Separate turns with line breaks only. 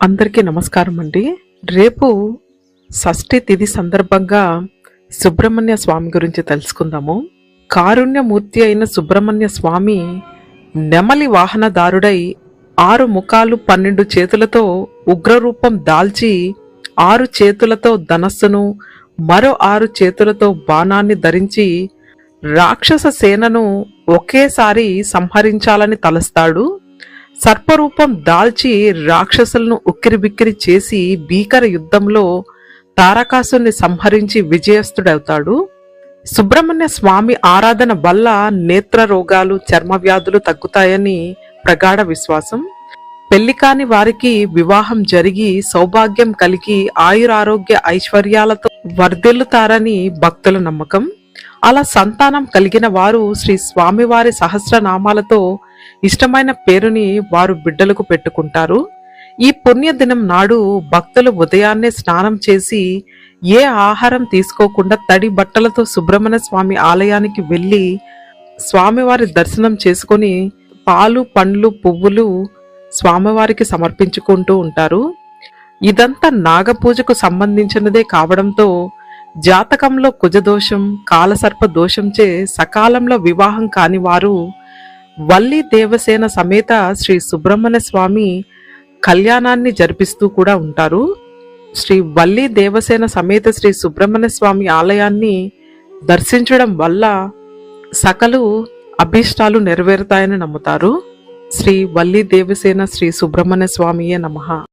అందరికీ నమస్కారం అండి. రేపు షష్ఠి తిథి సందర్భంగా సుబ్రహ్మణ్య స్వామి గురించి తెలుసుకుందాము. కారుణ్యమూర్తి అయిన సుబ్రహ్మణ్య స్వామి నెమలి వాహనదారుడై ఆరు ముఖాలు పన్నెండు చేతులతో ఉగ్రరూపం దాల్చి ఆరు చేతులతో ధనస్సును మరో ఆరు చేతులతో బాణాన్ని ధరించి రాక్షస సేనను ఒకేసారి సంహరించాలని తలస్తాడు. సర్పరూపం దాల్చి రాక్షసులను ఉక్కిరిబిక్కిరి చేసి భీకర యుద్ధంలో తారకాసుని సంహరించి విజయస్తుడవుతాడు సుబ్రహ్మణ్య స్వామి ఆరాధన వల్ల నేత్ర రోగాలు చర్మ వ్యాధులు తగ్గుతాయని ప్రగాఢ విశ్వాసం. పెళ్ళి కాని వారికి వివాహం జరిగి సౌభాగ్యం కలిగి ఆయురారోగ్య ఐశ్వర్యాలతో వర్ధిల్లుతారని భక్తుల నమ్మకం. అలా సంతానం కలిగిన వారు శ్రీ స్వామివారి సహస్రనామాలతో ఇష్టమైన పేరుని వారు బిడ్డలకు పెట్టుకుంటారు. ఈ పుణ్యదినం నాడు భక్తులు ఉదయాన్నే స్నానం చేసి ఏ ఆహారం తీసుకోకుండా తడి బట్టలతో సుబ్రహ్మణ్య స్వామి ఆలయానికి వెళ్ళి స్వామివారి దర్శనం చేసుకొని పాలు పండ్లు పువ్వులు స్వామివారికి సమర్పించుకుంటూ ఉంటారు. ఇదంతా నాగపూజకు సంబంధించినదే కావడంతో జాతకంలో కుజదోషం కాలసర్ప దోషంచే సకాలంలో వివాహం కాని వారు వల్లి దేవసేన సమేత శ్రీ సుబ్రహ్మణ్య స్వామి కళ్యాణాన్ని జరిపిస్తూ కూడా ఉంటారు. శ్రీ వల్లి దేవసేన సమేత శ్రీ సుబ్రహ్మణ్య స్వామి ఆలయాన్ని దర్శించడం వల్ల సకలు అభీష్టాలు నెరవేరుతాయని నమ్ముతారు. శ్రీ వల్లి దేవసేన శ్రీ సుబ్రహ్మణ్య స్వామియే నమః.